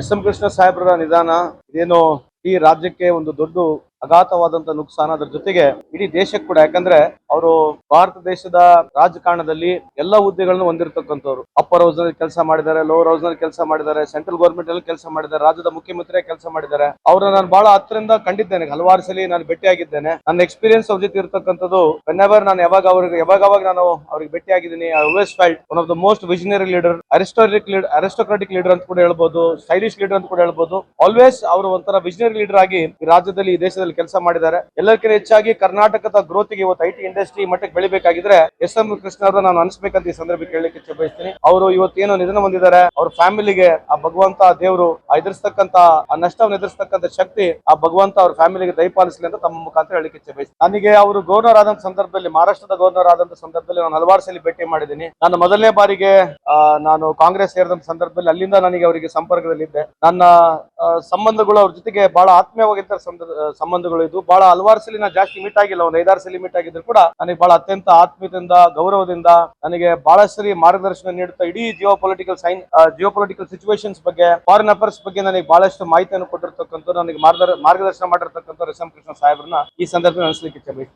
S M Krishna ಸಾಹೇಬ್ರ ನಿಧಾನ. ಇದೇನು ಈ ರಾಜ್ಯಕ್ಕೆ ಒಂದು ದೊಡ್ಡ ಅಘಾತವಾದಂತ ನುಕ್ಸಾನ ಅದ್ರ ಜೊತೆಗೆ ಇಡೀ ದೇಶಕ್ಕೆ ಕೂಡ. ಯಾಕಂದ್ರೆ ಅವರು ಭಾರತ ದೇಶದ ರಾಜಕಾರಣದಲ್ಲಿ ಎಲ್ಲ ಹುದ್ದೆಗಳನ್ನು ಹೊಂದಿರತಕ್ಕಂಥವ್ರು. ಅಪ್ಪರ್ ಹೌಸ್ನಲ್ಲಿ ಕೆಲಸ ಮಾಡಿದ್ದಾರೆ ಲೋವರ್ ಹೌಸ್ನಲ್ಲಿ ಕೆಲಸ ಮಾಡಿದ್ದಾರೆ ಸೆಂಟ್ರಲ್ ಗೌರ್ಮೆಂಟ್ನಲ್ಲಿ ಕೆಲಸ ಮಾಡಿದ್ದಾರೆ, ರಾಜ್ಯದ ಮುಖ್ಯಮಂತ್ರಿ ಕೆಲಸ ಮಾಡಿದ್ದಾರೆ. ಅವ್ರನ್ನ ನಾನು ಬಹಳ ಹತ್ತರಿಂದ ಕಂಡಿದ್ದೇನೆ. ಹಲವಾರು ಸಲ ನಾನು ಭೇಟಿಯಾಗಿದ್ದೇನೆ. ನನ್ನ ಎಕ್ಸ್ಪೀರಿಯನ್ಸ್ ಅವ್ರ ಜೊತೆ ಇರ್ತಕ್ಕಂಥದ್ದು ಎವರ್ ನಾನು ಯಾವಾಗ ಅವ್ರಿಗೆ ಯಾವಾಗ ಯಾವಾಗ ನಾನು ಅವ್ರಿಗೆ ಭೇಟಿಯಾಗಿದ್ದೀನಿ I always felt one of the most visionary leader aristocratic leader aristocratic leader ಅಂತ ಕೂಡ ಹೇಳ್ಬೋದು ಸ್ಟೈಲಿಶ್ ಲೀಡರ್ ಅಂತ ಕೂಡ ಹೇಳ್ಬೋದು. ಆಲ್ವೇಸ್ ಅವರು ಒಂಥರ ವಿಷನರಿ ಲೀಡರ್ ಆಗಿ ರಾಜ್ಯದಲ್ಲಿ, ಈ ದೇಶದಲ್ಲಿ ಕೆಲಸ ಮಾಡಿದ್ದಾರೆ. ಎಲ್ಲರಿಗಿಂತ ಹೆಚ್ಚಾಗಿ ಕರ್ನಾಟಕದ ಗ್ರೋತ್ಗೆ ಇವತ್ತು ಐಟಿ ಇಂಡಸ್ಟ್ರಿ ಮಟ್ಟಕ್ಕೆ ಬೆಳಿಬೇಕಾಗಿದ್ರೆ ಎಸ್ ಎಂ ಕೃಷ್ಣ ಅವ್ರನ್ನ ನಾನು ಅನಿಸ್ಬೇಕಂತ ಈ ಸಂದರ್ಭಕ್ಕೆ ಹೇಳಲಿಕ್ಕೆ ಇಚ್ಛೆ ಬಯಸ್ತೀನಿ ಅವರು ಇವತ್ತೇನು ನಿಧನ ಹೊಂದಿದ್ದಾರೆ, ಅವ್ರ ಫ್ಯಾಮಿಲಿಗೆ ಆ ಭಗವಂತ ದೇವರು ಎದುರಿಸತಕ್ಕಂತ ಆ ನಷ್ಟವನ್ನು ಎದುರಿಸ್ತಕ್ಕಂತ ಶಕ್ತಿ ಆ ಭಗವಂತ ಅವ್ರ ಫ್ಯಾಮಿಲಿಗೆ ದಯಪಾಲಿಸಲಿ ಅಂತ ತಮ್ಮ ಮುಖಾಂತರ ಹೇಳಲಿಕ್ಕೆ ಇಚ್ಛೆ ಬಯಸ್ತೀನಿ ನನಗೆ ಅವರು ಗವರ್ನರ್ ಆದಂತ ಸಂದರ್ಭದಲ್ಲಿ, ಮಹಾರಾಷ್ಟ್ರದ ಗವರ್ನರ್ ಆದಂತ ಸಂದರ್ಭದಲ್ಲಿ ನಾನು ಹಲವಾರು ಸಲ ಭೇಟಿ ಮಾಡಿದ್ದೀನಿ. ನಾನು ಮೊದಲನೇ ಬಾರಿಗೆ ನಾನು ಕಾಂಗ್ರೆಸ್ ಸೇರಿದಂತ ಸಂದರ್ಭದಲ್ಲಿ ಅಲ್ಲಿಂದ ನನಗೆ ಅವರಿಗೆ ಸಂಪರ್ಕದಲ್ಲಿದ್ದೆ. ನನ್ನ ಸಂಬಂಧಗಳು ಅವ್ರ ಜೊತೆಗೆ ಬಹಳ ಆತ್ಮೀಯವಾಗಿದ್ದ ಸಂಬಂಧಗಳು ಇದು ಬಹಳ ಹಲವಾರು ಸಲ ಜಾಸ್ತಿ ಮೀಟ್ ಆಗಿಲ್ಲ. ಒಂದು ಐದಾರು ಸಲ ಮೀಟ್ ಆಗಿದ್ರು ಕೂಡ ನನಗೆ ಬಹಳ ಅತ್ಯಂತ ಆತ್ಮೀಯದಿಂದ, ಗೌರವದಿಂದ ನನಗೆ ಬಹಳ ಸರಿ ಮಾರ್ಗದರ್ಶನ ನೀಡುತ್ತಾ ಇಡೀ geo political sign geo political situations ಬಗ್ಗೆ ಫಾರಿನ್ ಅಫೇರ್ಸ್ ಬಗ್ಗೆ ನನಗೆ ಬಹಳಷ್ಟು ಮಾಹಿತಿಯನ್ನು ಕೊಟ್ಟಿರ್ತಕ್ಕಂಥ ನನಗೆ ಮಾರ್ಗದರ್- ಮಾರ್ಗದರ್ಶನ ಮಾಡಿರ್ತಕ್ಕಂಥ ಎಸ್ ಕೃಷ್ಣ ಸಾಹೇಬ್ರನ್ನ ಈ ಸಂದರ್ಭದಲ್ಲಿ ಅನಿಸ್ಲಿಕ್ಕೆ ಇಚ್ಛೆ